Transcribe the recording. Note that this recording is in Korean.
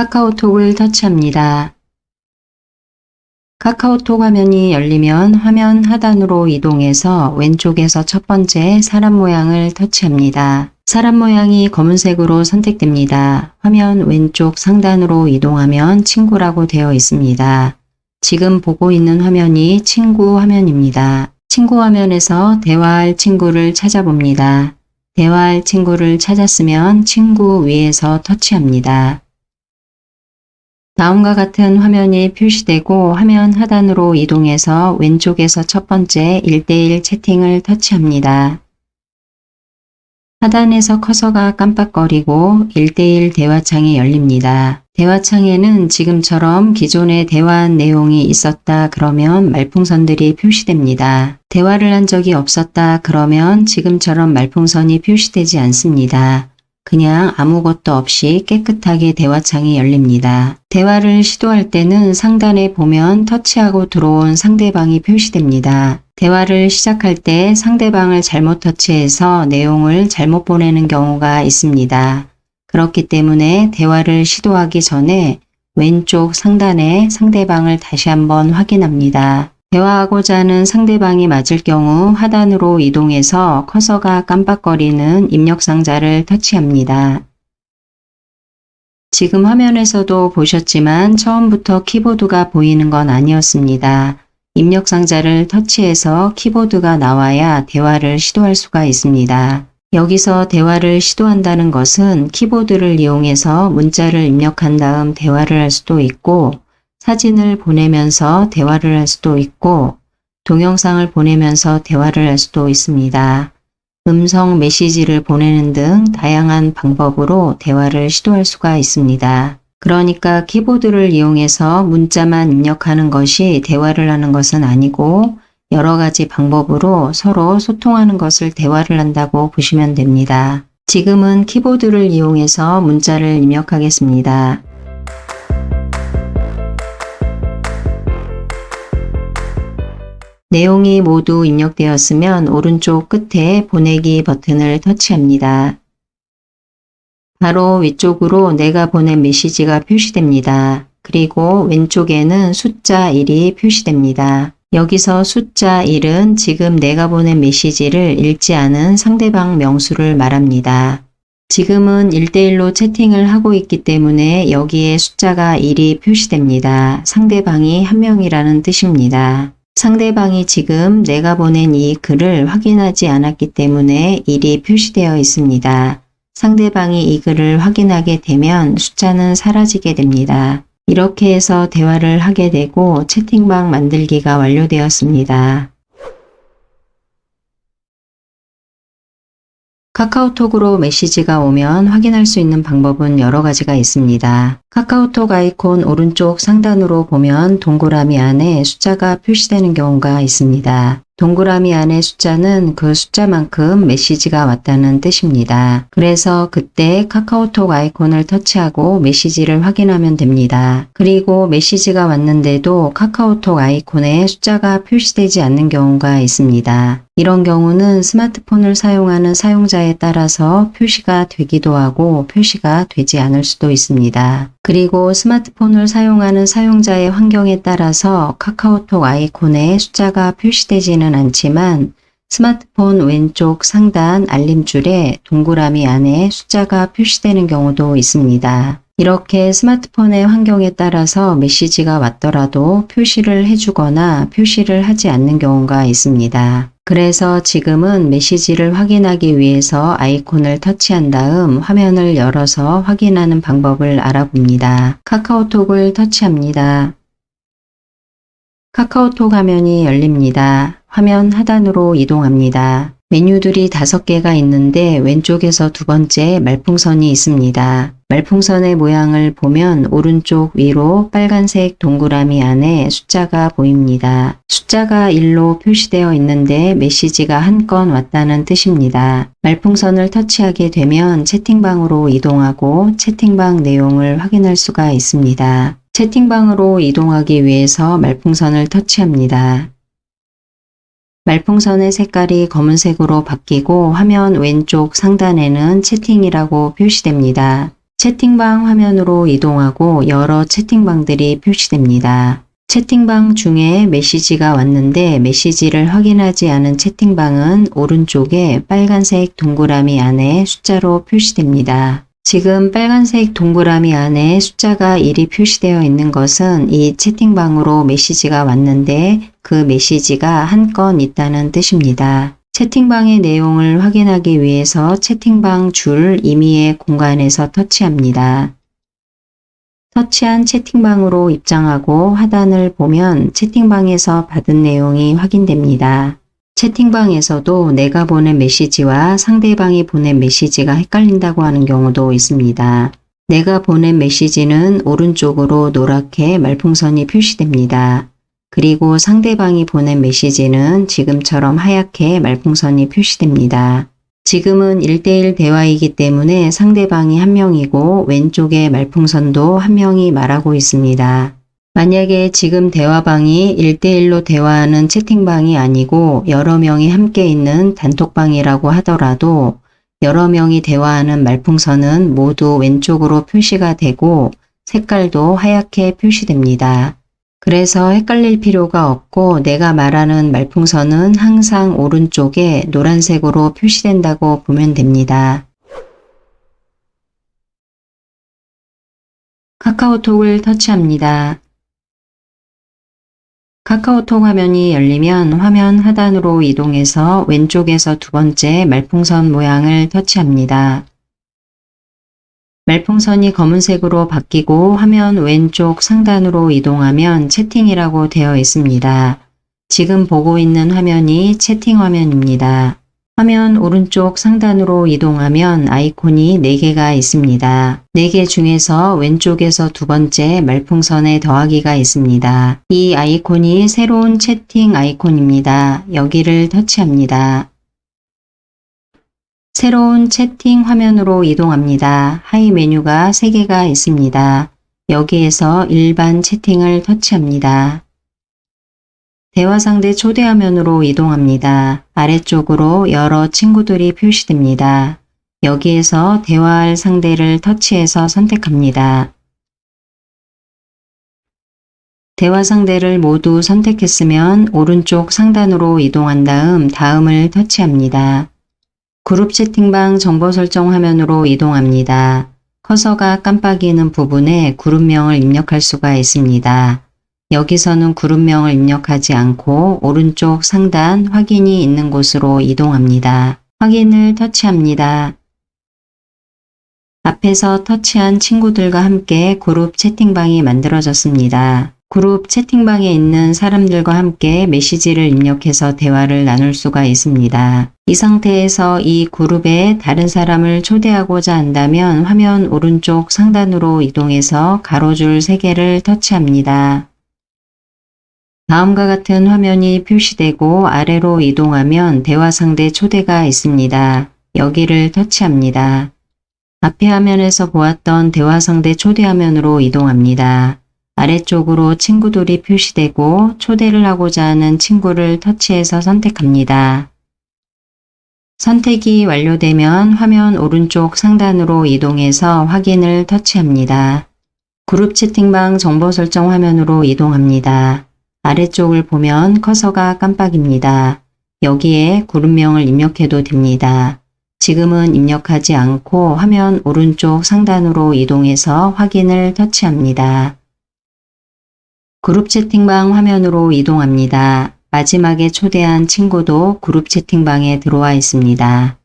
카카오톡을 터치합니다. 카카오톡 화면이 열리면 화면 하단으로 이동해서 왼쪽에서 첫 번째 사람 모양을 터치합니다. 사람 모양이 검은색으로 선택됩니다. 화면 왼쪽 상단으로 이동하면 친구라고 되어 있습니다. 지금 보고 있는 화면이 친구 화면입니다. 친구 화면에서 대화할 친구를 찾아봅니다. 대화할 친구를 찾았으면 친구 위에서 터치합니다. 다음과 같은 화면이 표시되고 화면 하단으로 이동해서 왼쪽에서 첫 번째 1대1 채팅을 터치합니다. 하단에서 커서가 깜빡거리고 1대1 대화창이 열립니다. 대화창에는 지금처럼 기존에 대화한 내용이 있었다 그러면 말풍선들이 표시됩니다. 대화를 한 적이 없었다 그러면 지금처럼 말풍선이 표시되지 않습니다. 그냥 아무것도 없이 깨끗하게 대화창이 열립니다. 대화를 시도할 때는 상단에 보면 터치하고 들어온 상대방이 표시됩니다. 대화를 시작할 때 상대방을 잘못 터치해서 내용을 잘못 보내는 경우가 있습니다. 그렇기 때문에 대화를 시도하기 전에 왼쪽 상단에 상대방을 다시 한번 확인합니다. 대화하고자 하는 상대방이 맞을 경우 하단으로 이동해서 커서가 깜빡거리는 입력 상자를 터치합니다. 지금 화면에서도 보셨지만 처음부터 키보드가 보이는 건 아니었습니다. 입력 상자를 터치해서 키보드가 나와야 대화를 시도할 수가 있습니다. 여기서 대화를 시도한다는 것은 키보드를 이용해서 문자를 입력한 다음 대화를 할 수도 있고 사진을 보내면서 대화를 할 수도 있고 동영상을 보내면서 대화를 할 수도 있습니다. 음성 메시지를 보내는 등 다양한 방법으로 대화를 시도할 수가 있습니다. 그러니까 키보드를 이용해서 문자만 입력하는 것이 대화를 하는 것은 아니고 여러 가지 방법으로 서로 소통하는 것을 대화를 한다고 보시면 됩니다. 지금은 키보드를 이용해서 문자를 입력하겠습니다. 내용이 모두 입력되었으면 오른쪽 끝에 보내기 버튼을 터치합니다. 바로 위쪽으로 내가 보낸 메시지가 표시됩니다. 그리고 왼쪽에는 숫자 1이 표시됩니다. 여기서 숫자 1은 지금 내가 보낸 메시지를 읽지 않은 상대방 명수를 말합니다. 지금은 1대1로 채팅을 하고 있기 때문에 여기에 숫자가 1이 표시됩니다. 상대방이 한 명이라는 뜻입니다. 상대방이 지금 내가 보낸 이 글을 확인하지 않았기 때문에 1이 표시되어 있습니다. 상대방이 이 글을 확인하게 되면 숫자는 사라지게 됩니다. 이렇게 해서 대화를 하게 되고 채팅방 만들기가 완료되었습니다. 카카오톡으로 메시지가 오면 확인할 수 있는 방법은 여러 가지가 있습니다. 카카오톡 아이콘 오른쪽 상단으로 보면 동그라미 안에 숫자가 표시되는 경우가 있습니다. 동그라미 안의 숫자는 그 숫자만큼 메시지가 왔다는 뜻입니다. 그래서 그때 카카오톡 아이콘을 터치하고 메시지를 확인하면 됩니다. 그리고 메시지가 왔는데도 카카오톡 아이콘에 숫자가 표시되지 않는 경우가 있습니다. 이런 경우는 스마트폰을 사용하는 사용자에 따라서 표시가 되기도 하고 표시가 되지 않을 수도 있습니다. 그리고 스마트폰을 사용하는 사용자의 환경에 따라서 카카오톡 아이콘에 숫자가 표시되지는 않지만 스마트폰 왼쪽 상단 알림줄에 동그라미 안에 숫자가 표시되는 경우도 있습니다. 이렇게 스마트폰의 환경에 따라서 메시지가 왔더라도 표시를 해주거나 표시를 하지 않는 경우가 있습니다. 그래서 지금은 메시지를 확인하기 위해서 아이콘을 터치한 다음 화면을 열어서 확인하는 방법을 알아봅니다. 카카오톡을 터치합니다. 카카오톡 화면이 열립니다. 화면 하단으로 이동합니다. 메뉴들이 다섯 개가 있는데 왼쪽에서 두 번째 말풍선이 있습니다. 말풍선의 모양을 보면 오른쪽 위로 빨간색 동그라미 안에 숫자가 보입니다. 숫자가 1로 표시되어 있는데 메시지가 한 건 왔다는 뜻입니다. 말풍선을 터치하게 되면 채팅방으로 이동하고 채팅방 내용을 확인할 수가 있습니다. 채팅방으로 이동하기 위해서 말풍선을 터치합니다. 말풍선의 색깔이 검은색으로 바뀌고 화면 왼쪽 상단에는 채팅이라고 표시됩니다. 채팅방 화면으로 이동하고 여러 채팅방들이 표시됩니다. 채팅방 중에 메시지가 왔는데 메시지를 확인하지 않은 채팅방은 오른쪽에 빨간색 동그라미 안에 숫자로 표시됩니다. 지금 빨간색 동그라미 안에 숫자가 1이 표시되어 있는 것은 이 채팅방으로 메시지가 왔는데 그 메시지가 한 건 있다는 뜻입니다. 채팅방의 내용을 확인하기 위해서 채팅방 줄 임의의 공간에서 터치합니다. 터치한 채팅방으로 입장하고 하단을 보면 채팅방에서 받은 내용이 확인됩니다. 채팅방에서도 내가 보낸 메시지와 상대방이 보낸 메시지가 헷갈린다고 하는 경우도 있습니다. 내가 보낸 메시지는 오른쪽으로 노랗게 말풍선이 표시됩니다. 그리고 상대방이 보낸 메시지는 지금처럼 하얗게 말풍선이 표시됩니다. 지금은 1대1 대화이기 때문에 상대방이 한 명이고 왼쪽에 말풍선도 한 명이 말하고 있습니다. 만약에 지금 대화방이 1대1로 대화하는 채팅방이 아니고 여러 명이 함께 있는 단톡방이라고 하더라도 여러 명이 대화하는 말풍선은 모두 왼쪽으로 표시가 되고 색깔도 하얗게 표시됩니다. 그래서 헷갈릴 필요가 없고 내가 말하는 말풍선은 항상 오른쪽에 노란색으로 표시된다고 보면 됩니다. 카카오톡을 터치합니다. 카카오톡 화면이 열리면 화면 하단으로 이동해서 왼쪽에서 두 번째 말풍선 모양을 터치합니다. 말풍선이 검은색으로 바뀌고 화면 왼쪽 상단으로 이동하면 채팅이라고 되어 있습니다. 지금 보고 있는 화면이 채팅 화면입니다. 화면 오른쪽 상단으로 이동하면 아이콘이 4개가 있습니다. 4개 중에서 왼쪽에서 두 번째 말풍선에 더하기가 있습니다. 이 아이콘이 새로운 채팅 아이콘입니다. 여기를 터치합니다. 새로운 채팅 화면으로 이동합니다. 하이 메뉴가 3개가 있습니다. 여기에서 일반 채팅을 터치합니다. 대화 상대 초대 화면으로 이동합니다. 아래쪽으로 여러 친구들이 표시됩니다. 여기에서 대화할 상대를 터치해서 선택합니다. 대화 상대를 모두 선택했으면 오른쪽 상단으로 이동한 다음 다음을 터치합니다. 그룹 채팅방 정보 설정 화면으로 이동합니다. 커서가 깜빡이는 부분에 그룹명을 입력할 수가 있습니다. 여기서는 그룹명을 입력하지 않고 오른쪽 상단 확인이 있는 곳으로 이동합니다. 확인을 터치합니다. 앞에서 터치한 친구들과 함께 그룹 채팅방이 만들어졌습니다. 그룹 채팅방에 있는 사람들과 함께 메시지를 입력해서 대화를 나눌 수가 있습니다. 이 상태에서 이 그룹에 다른 사람을 초대하고자 한다면 화면 오른쪽 상단으로 이동해서 가로줄 3개를 터치합니다. 다음과 같은 화면이 표시되고 아래로 이동하면 대화 상대 초대가 있습니다. 여기를 터치합니다. 앞에 화면에서 보았던 대화 상대 초대 화면으로 이동합니다. 아래쪽으로 친구들이 표시되고 초대를 하고자 하는 친구를 터치해서 선택합니다. 선택이 완료되면 화면 오른쪽 상단으로 이동해서 확인을 터치합니다. 그룹 채팅방 정보 설정 화면으로 이동합니다. 아래쪽을 보면 커서가 깜빡입니다. 여기에 그룹명을 입력해도 됩니다. 지금은 입력하지 않고 화면 오른쪽 상단으로 이동해서 확인을 터치합니다. 그룹 채팅방 화면으로 이동합니다. 마지막에 초대한 친구도 그룹 채팅방에 들어와 있습니다.